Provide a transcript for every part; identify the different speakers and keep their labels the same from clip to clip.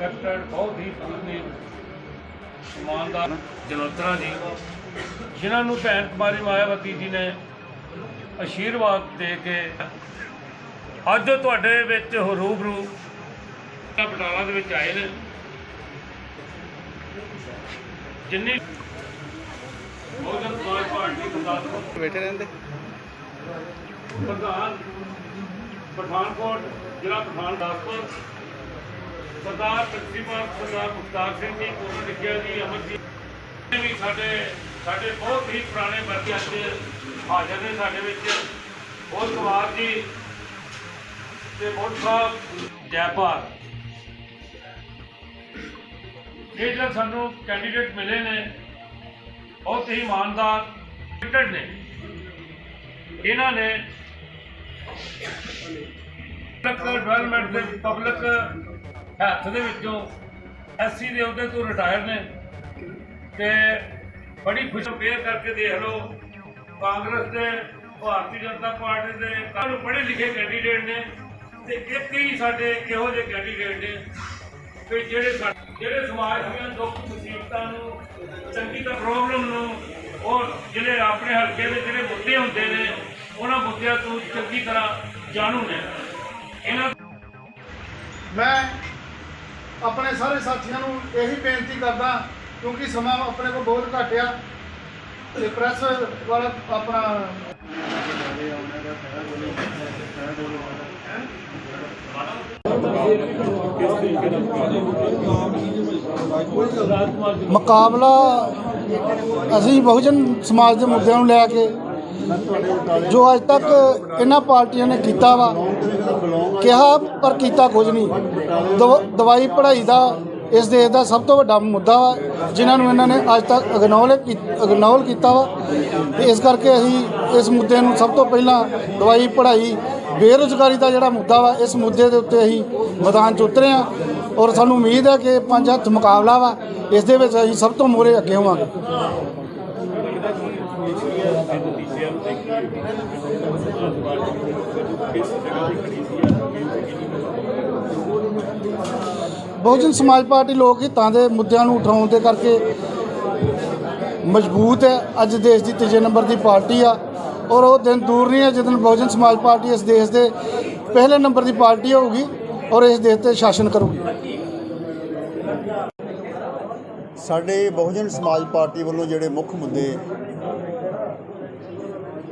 Speaker 1: Respected ਬਹੁਤ ਹੀ ਪੂਰਨੀ ਇਮਾਨਦਾਰ ਜਨੋਤਰਾ ਜੀ ਜਿਨ੍ਹਾਂ ਨੂੰ ਭੈਣ ਕੁਮਾਰੀ ਮਾਇਆਵਤੀ ਜੀ ਨੇ ਆਸ਼ੀਰਵਾਦ ਦੇ ਕੇ ਅੱਜ ਤੁਹਾਡੇ ਵਿੱਚ ਰੂਬਰੂ ਬਟਾਲਾ ਦੇ ਵਿੱਚ ਆਏ ਨੇ। ਜਿੰਨੀ ਬਹੁਜਨ ਸਮਾਜ ਪਾਰਟੀ ਗੁਰਦਾਸਪੁਰ
Speaker 2: ਬੈਠੇ ਰਹਿੰਦੇ।
Speaker 1: ਪ੍ਰਧਾਨ ਪਠਾਨਕੋਟ ਜ਼ਿਲ੍ਹਾ ਪਠਾਨਦਾਸਪੁਰ ਸਰਦਾਰ ਪ੍ਰਿੰਸੀਪਲ ਸਰਦਾਰ ਮੁਖਤਾਰ ਸਿੰਘ ਜੀ ਕੋਲ ਲਿਖਿਆ ਜੀ ਅਮਰਜੀਤ ਇਹ ਵੀ ਸਾਡੇ ਸਾਡੇ ਬਹੁਤ ਹੀ ਪੁਰਾਣੇ ਵਰਗੇ ਅੱਜ ਹਾਜ਼ਰ ਨੇ ਸਾਡੇ ਵਿੱਚ। ਬਹੁਤ ਕੁਮਾਰ ਜੀ ਤੇ ਮੋਟ ਸਾਹਿਬ ਜੈਪਾਲ ਇਹ ਜਿਹੜੇ ਸਾਨੂੰ ਕੈਂਡੀਡੇਟ ਮਿਲੇ ਨੇ, ਬਹੁਤ ਹੀ ਇਮਾਨਦਾਰ ਕੈਂਡੀਡੇਟ ਨੇ। ਇਹਨਾਂ ਨੇ ਪਬਲਿਕ ਡਿਵੈਲਪਮੈਂਟ ਦੇ ਪਬਲਿਕ ਹੱਥ ਦੇ ਵਿੱਚੋਂ ਐਸਸੀ ਦੇ ਅਹੁਦੇ ਤੋਂ ਰਿਟਾਇਰ ਨੇ ਤੇ ਬੜੀ ਖੁਸ਼ੀ ਪੇਅਰ ਕਰਕੇ ਦੇਖ ਲਓ, ਕਾਂਗਰਸ ਦੇ, ਭਾਰਤੀ ਜਨਤਾ ਪਾਰਟੀ ਦੇ ਕਾਫੀ ਪੜ੍ਹੇ ਲਿਖੇ ਕੈਂਡੀਡੇਟ ਨੇ ਤੇ ਇੱਕ ਹੀ ਸਾਡੇ ਇਹੋ ਜਿਹੇ ਕੈਂਡੀਡੇਟ ਨੇ ਕਿ ਜਿਹੜੇ ਜਿਹੜੇ ਸਮਾਜ ਦੀਆਂ ਦੁੱਖ ਮੁਸੀਬਤਾਂ ਨੂੰ, ਚੰਗੀ ਤਰ੍ਹਾਂ ਪ੍ਰੋਬਲਮ ਨੂੰ, ਉਹ ਜਿਹੜੇ ਆਪਣੇ ਹਲਕੇ ਦੇ ਜਿਹੜੇ ਮੁੱਦੇ ਹੁੰਦੇ ਨੇ, ਉਹਨਾਂ ਮੁੱਦਿਆਂ ਤੋਂ ਚੰਗੀ ਤਰ੍ਹਾਂ ਜਾਣੂ ਨੇ। ਇਹਨਾਂ
Speaker 3: ਮੈਂ ਆਪਣੇ ਸਾਰੇ ਸਾਥੀਆਂ ਨੂੰ ਇਹੀ ਬੇਨਤੀ ਕਰਦਾ, ਕਿਉਂਕਿ ਸਮਾਂ ਆਪਣੇ ਕੋਲ ਬਹੁਤ ਘੱਟ ਆ, ਤੇ ਪ੍ਰੈਸ ਵਾਲਾ ਆਪਣਾ ਮੁਕਾਬਲਾ ਅਸੀਂ ਬਹੁਜਨ ਸਮਾਜ ਦੇ ਮੁੱਦਿਆਂ ਨੂੰ ਲੈ ਕੇ ਜੋ ਅੱਜ ਤੱਕ ਇਹਨਾਂ ਪਾਰਟੀਆਂ ਨੇ ਕੀਤਾ ਵਾ, ਕਿਹਾ ਪਰ ਕੀਤਾ ਕੁਝ ਨਹੀਂ। ਦਵ- ਦਵਾਈ ਪੜ੍ਹਾਈ ਦਾ, ਇਸ ਦੇਸ਼ ਦਾ ਸਭ ਤੋਂ ਵੱਡਾ ਮੁੱਦਾ ਵਾ, ਜਿਨ੍ਹਾਂ ਨੂੰ ਇਹਨਾਂ ਨੇ ਅੱਜ ਤੱਕ ਇਗਨੋਰ ਅਗਨੋਲ ਕੀਤਾ ਵਾ। ਇਸ ਕਰਕੇ ਅਸੀਂ ਇਸ ਮੁੱਦੇ ਨੂੰ ਸਭ ਤੋਂ ਪਹਿਲਾਂ ਦਵਾਈ ਪੜ੍ਹਾਈ, ਬੇਰੁਜ਼ਗਾਰੀ ਦਾ ਜਿਹੜਾ ਮੁੱਦਾ ਵਾ, ਇਸ ਮੁੱਦੇ ਦੇ ਉੱਤੇ ਅਸੀਂ ਮੈਦਾਨ 'ਚ ਉਤਰੇ ਆ। ਔਰ ਸਾਨੂੰ ਉਮੀਦ ਹੈ ਕਿ ਪੰਜ ਹੱਥ ਮੁਕਾਬਲਾ ਵਾ, ਇਸ ਦੇ ਵਿੱਚ ਅਸੀਂ ਸਭ ਤੋਂ ਮੂਹਰੇ ਅੱਗੇ ਹੋਵਾਂਗੇ। ਬਹੁਜਨ ਸਮਾਜ ਪਾਰਟੀ ਲੋਕ ਹਿੱਤਾਂ ਦੇ ਮੁੱਦਿਆਂ ਨੂੰ ਉਠਾਉਣ ਦੇ ਕਰਕੇ ਮਜ਼ਬੂਤ ਹੈ। ਅੱਜ ਦੇਸ਼ ਦੀ ਤੀਜੇ ਨੰਬਰ ਦੀ ਪਾਰਟੀ ਆ ਔਰ ਉਹ ਦਿਨ ਦੂਰ ਨਹੀਂ ਹੈ ਜਦੋਂ ਬਹੁਜਨ ਸਮਾਜ ਪਾਰਟੀ ਇਸ ਦੇਸ਼ ਦੇ ਪਹਿਲੇ ਨੰਬਰ ਦੀ ਪਾਰਟੀ ਹੋਊਗੀ ਔਰ ਇਸ ਦੇਸ਼ ਤੇ ਸ਼ਾਸਨ ਕਰੂਗੀ।
Speaker 4: ਸਾਡੇ ਬਹੁਜਨ ਸਮਾਜ ਪਾਰਟੀ ਵੱਲੋਂ ਜਿਹੜੇ ਮੁੱਖ ਮੁੱਦੇ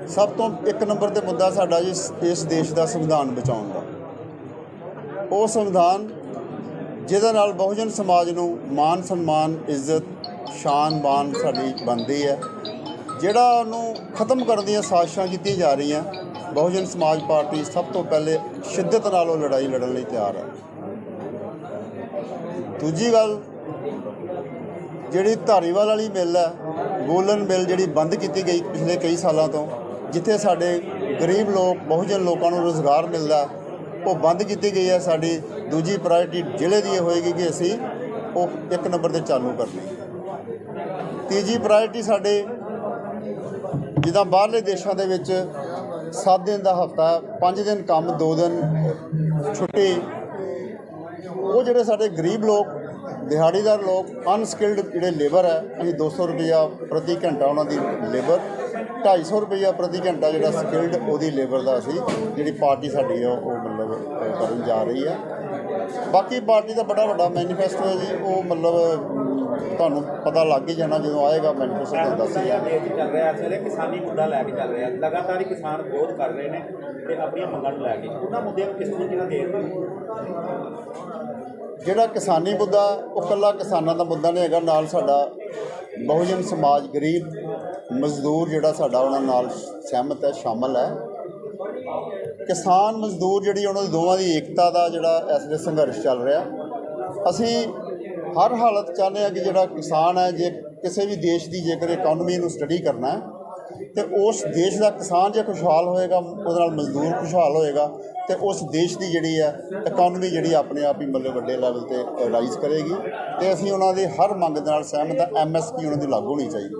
Speaker 4: ਸਭ ਤੋਂ ਇੱਕ ਨੰਬਰ ਤੇ ਮੁੱਦਾ ਸਾਡਾ ਜੀ ਇਸ- ਦੇਸ਼ ਦਾ ਸੰਵਿਧਾਨ ਬਚਾਉਣ ਦਾ। ਉਹ ਸੰਵਿਧਾਨ ਜਿਹਦੇ ਨਾਲ ਬਹੁਜਨ ਸਮਾਜ ਨੂੰ ਮਾਨ, ਸਨਮਾਨ, ਇੱਜ਼ਤ, ਸ਼ਾਨ ਬਾਨ ਸਾਡੀ ਬਣਦੀ ਹੈ। ਜਿਹੜਾ ਉਹਨੂੰ ਖਤਮ ਕਰਨ ਦੀਆਂ ਸਾਜ਼ਿਸ਼ਾਂ ਕੀਤੀਆਂ ਜਾ ਰਹੀਆਂ, ਬਹੁਜਨ ਸਮਾਜ ਪਾਰਟੀ ਸਭ ਤੋਂ ਪਹਿਲੇ ਸ਼ਿੱਦਤ ਨਾਲ ਉਹ ਲੜਾਈ ਲੜਨ ਲਈ ਤਿਆਰ ਹੈ। ਦੂਜੀ ਗੱਲ, ਜਿਹੜੀ ਧਾਰੀਵਾਲ ਵਾਲੀ ਮਿੱਲ ਹੈ, ਗੋਲਨ ਮਿੱਲ ਜਿਹੜੀ ਬੰਦ ਕੀਤੀ ਗਈ ਪਿਛਲੇ ਕਈ ਸਾਲਾਂ ਤੋਂ ਜਿੱਥੇ ਸਾਡੇ ਗਰੀਬ ਲੋਕ, ਬਹੁਜਨ ਲੋਕਾਂ ਨੂੰ ਰੋਜ਼ਗਾਰ ਮਿਲਦਾ, ਉਹ ਬੰਦ ਕੀਤੀ ਗਈ ਹੈ। ਸਾਡੀ ਦੂਜੀ ਪ੍ਰਾਇੋਰਟੀ ਜ਼ਿਲ੍ਹੇ ਦੀ ਇਹ ਹੋਏਗੀ ਕਿ ਅਸੀਂ ਉਹ ਇੱਕ ਨੰਬਰ ਤੇ ਚਾਲੂ ਕਰਨੀ ਤੀਜੀ ਪ੍ਰਾਇੋਰਟੀ ਸਾਡੇ ਜਿੱਦਾਂ ਬਾਹਰਲੇ ਦੇਸ਼ਾਂ ਦੇ ਵਿੱਚ 7 ਦਿਨ ਦਾ ਹਫਤਾ 5 ਦਿਨ ਕੰਮ 2 ਦਿਨ ਛੁੱਟੀ, ਉਹ ਜਿਹੜੇ ਸਾਡੇ ਗਰੀਬ ਲੋਕ ਦਿਹਾੜੀਦਾਰ ਲੋਕ ਅਨਸਕਿਲਡ ਜਿਹੜੇ ਲੇਬਰ ਹੈ ਅਸੀਂ 200 ਰੁਪਇਆ ਪ੍ਰਤੀ ਘੰਟਾ ਉਹਨਾਂ ਦੀ ਲੇਬਰ 250 ਰੁਪਇਆ ਪ੍ਰਤੀ ਘੰਟਾ ਜਿਹੜਾ ਸਕਿਲਡ ਉਹਦੀ ਲੇਬਰ ਦਾ ਅਸੀਂ ਜਿਹੜੀ ਪਾਰਟੀ ਸਾਡੀ ਹੈ, ਉਹ ਮਤਲਬ ਕਰਨ ਜਾ ਰਹੀ ਹੈ। ਬਾਕੀ ਪਾਰਟੀ ਦਾ ਬੜਾ ਵੱਡਾ ਮੈਨੀਫੈਸਟੋ ਹੈ ਜੀ, ਉਹ ਮਤਲਬ ਤੁਹਾਨੂੰ ਪਤਾ ਲੱਗ ਹੀ ਜਾਣਾ ਜਦੋਂ ਆਏਗਾ ਮੈਨੀਫੈਸਟੋ ਤੁਹਾਨੂੰ ਦੱਸ ਹੀ
Speaker 5: ਸਾਡਾ ਦੇਸ਼ ਚੱਲ ਰਿਹਾ ਇਸ ਵੇਲੇ ਕਿਸਾਨੀ ਮੁੱਦਾ ਲੈ ਕੇ ਚੱਲ ਰਿਹਾ। ਲਗਾਤਾਰ ਹੀ ਕਿਸਾਨ ਵਿਰੋਧ ਕਰ ਰਹੇ ਨੇ ਤੇ ਆਪਣੀਆਂ ਮੰਗਾਂ ਨੂੰ ਲੈ ਕੇ। ਉਹਨਾਂ ਮੁੱਦਿਆਂ ਨੂੰ ਕਿਸ ਤਰੀਕੇ ਨਾਲ ਦੇਖ ਰਹੇ ਹੋ?
Speaker 4: ਜਿਹੜਾ ਕਿਸਾਨੀ ਮੁੱਦਾ ਉਹ ਕੱਲਾ ਕਿਸਾਨਾਂ ਦਾ ਮੁੱਦਾ ਨਹੀਂ ਹੈਗਾ ਨਾਲ ਸਾਡਾ ਬਹੁਜਨ ਸਮਾਜ ਗਰੀਬ ਮਜ਼ਦੂਰ ਜਿਹੜਾ ਸਾਡਾ ਉਹਨਾਂ ਨਾਲ ਸਹਿਮਤ ਹੈ ਸ਼ਾਮਲ ਹੈ। ਕਿਸਾਨ ਮਜ਼ਦੂਰ ਜਿਹੜੀ ਉਹਨਾਂ ਦੀ ਦੋਵਾਂ ਦੀ ਏਕਤਾ ਦਾ ਜਿਹੜਾ ਇਸ ਵੇਲੇ ਸੰਘਰਸ਼ ਚੱਲ ਰਿਹਾ। ਅਸੀਂ ਹਰ ਹਾਲਤ ਚਾਹੁੰਦੇ ਹਾਂ ਕਿ ਜਿਹੜਾ ਕਿਸਾਨ ਹੈ, ਜੇ ਕਿਸੇ ਵੀ ਦੇਸ਼ ਦੀ ਜੇਕਰ ਇਕਨੋਮੀ ਨੂੰ ਸਟੱਡੀ ਕਰਨਾ ਹੈ, ਤੇ ਉਸ ਦੇਸ਼ ਦਾ ਕਿਸਾਨ ਜੇ ਖੁਸ਼ਹਾਲ ਹੋਏਗਾ, ਉਹਦੇ ਨਾਲ ਮਜ਼ਦੂਰ ਖੁਸ਼ਹਾਲ ਹੋਏਗਾ, ਤੇ ਉਸ ਦੇਸ਼ ਦੀ ਜਿਹੜੀ ਹੈ ਇਕਨੋਮੀ ਜਿਹੜੀ ਆਪਣੇ ਆਪ ਹੀ ਮਤਲਬ ਵੱਡੇ ਲੈਵਲ ਤੇ ਰਾਈਜ਼ ਕਰੇਗੀ, ਤੇ ਅਸੀਂ ਉਹਨਾਂ ਦੀ ਹਰ ਮੰਗ ਦੇ ਨਾਲ ਸਹਿਮਤ ਹਾਂ ਐਮਐਸਪੀ ਉਹਨਾਂ ਦੀ ਲਾਗੂ ਹੋਣੀ ਚਾਹੀਦੀ